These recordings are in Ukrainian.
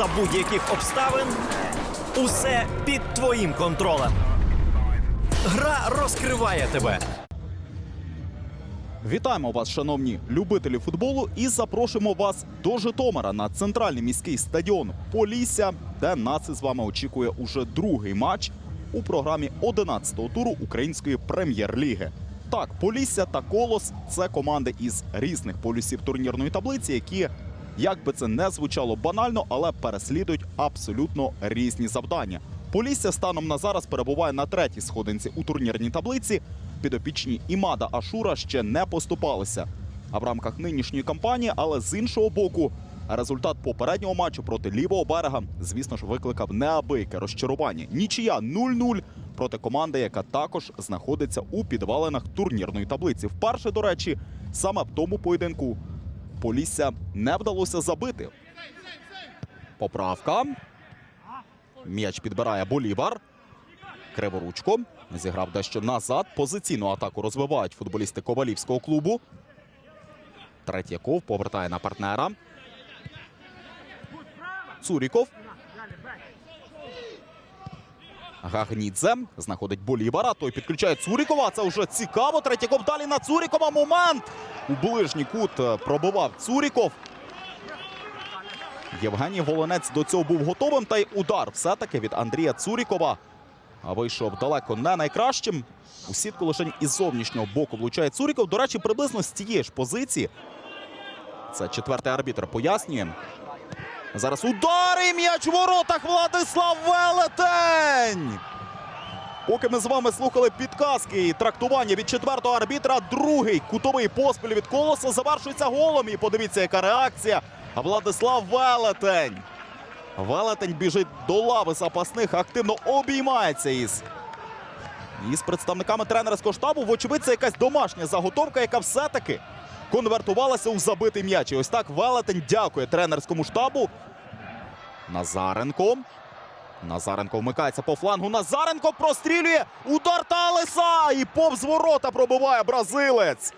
за будь-яких обставин. Усе під твоїм контролем. Гра розкриває тебе. Вітаємо вас, шановні любителі футболу, і запрошуємо вас до Житомира на центральний міський стадіон Полісся, де нас із вами очікує уже другий матч у програмі 11-го туру української прем'єр-ліги. Так, Полісся та Колос це команди із різних полюсів турнірної таблиці, які, як би це не звучало банально, але переслідують абсолютно різні завдання. Полісся станом на зараз перебуває на третій сходинці у турнірній таблиці. Підопічні Імада Ашура ще не поступалися. А в рамках нинішньої кампанії, але з іншого боку, результат попереднього матчу проти лівого берега, звісно ж, викликав неабияке розчарування. Нічия 0-0 проти команди, яка також знаходиться у підвалинах турнірної таблиці. Вперше, до речі, саме в тому поєдинку Полісся не вдалося забити. Поправка. М'яч підбирає Болівар. Криворучко зіграв дещо назад. Позиційну атаку розвивають футболісти Ковалівського клубу. Третьяков повертає на партнера. Цуріков. Гагнідзе знаходить Болівара. Той підключає Цурікова. Це вже цікаво. Третьяков далі на Цурікова. Момент. У ближній кут е, пробивав Цуріков. Євгеній Волонець до цього був готовим. Та й удар все-таки від Андрія Цурікова. А вийшов далеко не найкращим. У сітку лише із зовнішнього боку влучає Цуріков. До речі, приблизно з тієї ж позиції. Це четвертий арбітр пояснює. Зараз удар і м'яч у воротах Владислав Велетень. Поки ми з вами слухали підказки і трактування від четвертого арбітра, другий кутовий поспіль від колоса завершується голом. І подивіться, яка реакція. Владислав Велетень. Велетень біжить до лави запасних, активно обіймається із. Із представниками тренерського штабу, вочевидь, це якась домашня заготовка, яка все-таки конвертувалася у забитий м'яч. І ось так Велетень дякує тренерському штабу. Назаренко. Назаренко вмикається по флангу. Назаренко прострілює. Удар Талеса! І повз ворота пробиває бразилець.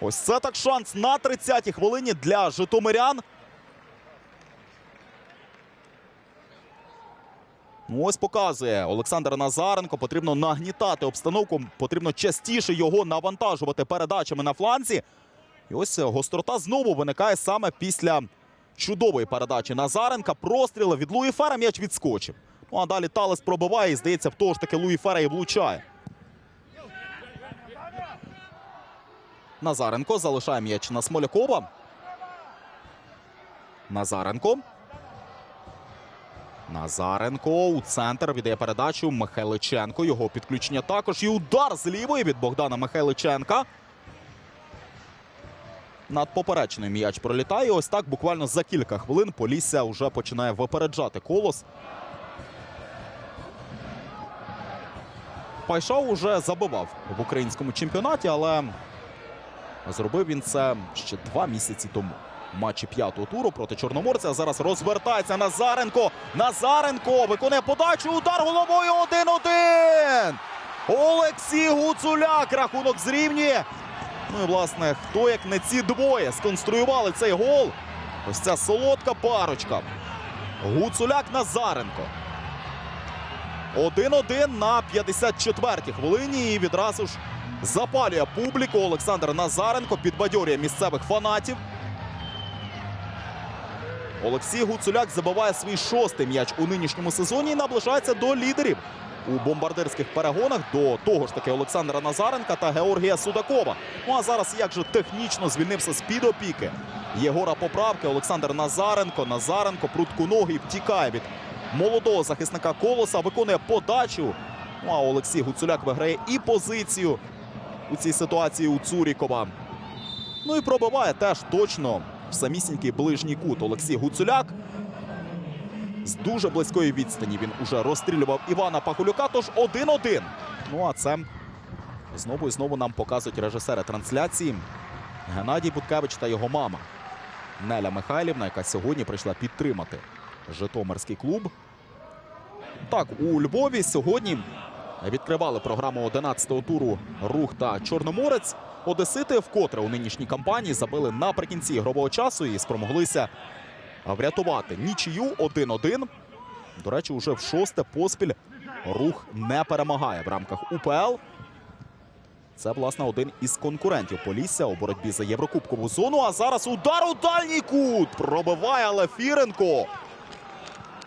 Ось це так шанс на 30-й хвилині для житомирян. Ну, ось показує Олександр Назаренко. Потрібно нагнітати обстановку. Потрібно частіше його навантажувати передачами на фланзі. І ось гострота знову виникає саме після чудової передачі Назаренка. Простріли від Луї Фера м'яч відскочив. Ну а далі Талес пробиває і здається, в того ж таки Луї Фера і влучає. Назаренко залишає м'яч на Смолякова. Назаренко. Назаренко у центр віддає передачу Михайличенко. Його підключення також. І удар з лівої від Богдана Михайличенка. Над поперечною м'яч пролітає. Ось так буквально за кілька хвилин Полісся вже починає випереджати колос. Пайшов уже забивав в українському чемпіонаті, але зробив він це ще два місяці тому. Матчі п'ятого туру проти Чорноморця. Зараз розвертається Назаренко. Назаренко виконує подачу. Удар головою 1-1. Олексій Гуцуляк. Рахунок зрівнює. Ну і власне, хто як не ці двоє сконструювали цей гол. Ось ця солодка парочка. Гуцуляк Назаренко. 1-1 на 54-й хвилині. І відразу ж запалює публіку. Олександр Назаренко підбадьорює місцевих фанатів. Олексій Гуцуляк забиває свій шостий м'яч у нинішньому сезоні і наближається до лідерів у бомбардирських перегонах до того ж таки Олександра Назаренка та Георгія Судакова. Ну а зараз як же технічно звільнився з-під опіки Єгора Поправки. Олександр Назаренко. Назаренко прутконогий втікає від молодого захисника колоса, виконує подачу. Ну а Олексій Гуцуляк виграє і позицію у цій ситуації у Цурікова. Ну і пробиває теж точно в самісінький ближній кут Олексій Гуцуляк. З дуже близької відстані він уже розстрілював Івана Пахулюка. Тож 1-1. Ну а це знову і знову нам показують режисери трансляції Геннадій Буткевич та його мама Неля Михайлівна, яка сьогодні прийшла підтримати Житомирський клуб. Так, у Львові сьогодні відкривали програму 11-го туру Рух та Чорноморець. Одесити вкотре у нинішній кампанії забили наприкінці ігрового часу і спромоглися врятувати нічию 1-1. До речі, уже в шосте поспіль рух не перемагає в рамках УПЛ. Це, власне, один із конкурентів Полісся у боротьбі за Єврокубкову зону. А зараз удар у дальній кут. Пробиває Алефіренко.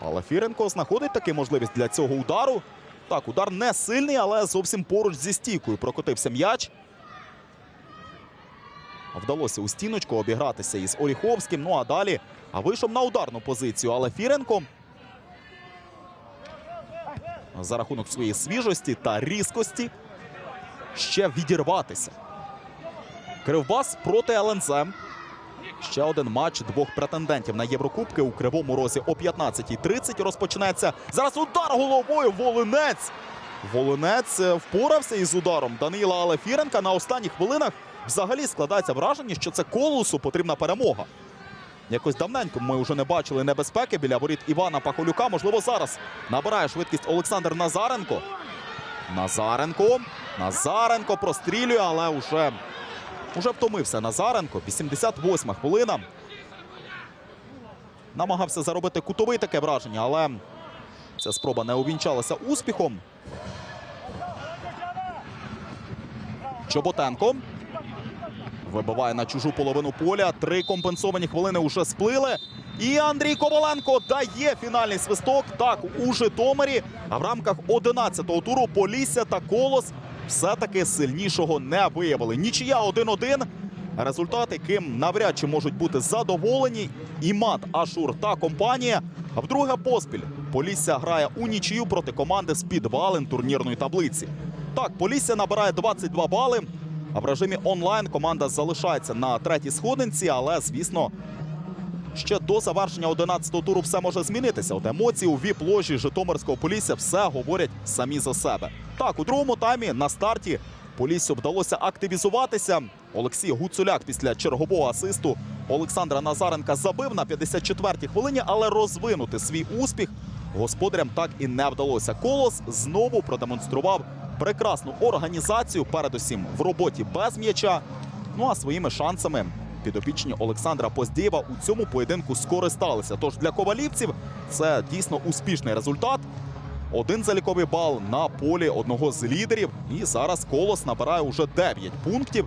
Алефіренко знаходить таки можливість для цього удару. Так, удар не сильний, але зовсім поруч зі стійкою прокотився м'яч. Вдалося у стіночку обігратися із Оріховським. Ну а далі а вийшов на ударну позицію Алефіренко. За рахунок своєї свіжості та різкості ще відірватися. Кривбас проти ЛНЗ. Ще один матч двох претендентів на Єврокубки у Кривому Розі о 15.30 розпочнеться. Зараз удар головою Волинець. Волинець е, впорався із ударом Данила Алефіренка на останніх хвилинах. Взагалі складається враження, що це колосу потрібна перемога. Якось давненько ми вже не бачили небезпеки біля воріт Івана Пахолюка. Можливо, зараз набирає швидкість Олександр Назаренко. Назаренко. Назаренко прострілює, але вже, вже втомився Назаренко. 88-ма хвилина. Намагався заробити кутовий таке враження, але ця спроба не увінчалася успіхом. Чоботенко. Вибиває на чужу половину поля. Три компенсовані хвилини вже сплили. І Андрій Коваленко дає фінальний свисток. Так, у Житомирі. А в рамках 11-го туру Полісся та Колос все-таки сильнішого не виявили. Нічия 1-1. Результат, яким навряд чи можуть бути задоволені. Імат, Ашур та компанія. А вдруге поспіль Полісся грає у нічию проти команди з підвалин турнірної таблиці. Так, Полісся набирає 22 бали. А в режимі онлайн команда залишається на третій сходинці, але, звісно, ще до завершення 11-го туру все може змінитися. От емоції у віп-ложі Житомирського Полісся все говорять самі за себе. Так, у другому таймі на старті Поліссю вдалося активізуватися. Олексій Гуцуляк після чергового асисту Олександра Назаренка забив на 54-й хвилині, але розвинути свій успіх господарям так і не вдалося. Колос знову продемонстрував прекрасну організацію, передусім в роботі без м'яча. Ну а своїми шансами підопічні Олександра Поздєєва у цьому поєдинку скористалися. Тож для ковалівців це дійсно успішний результат. Один заліковий бал на полі одного з лідерів. І зараз колос набирає уже 9 пунктів.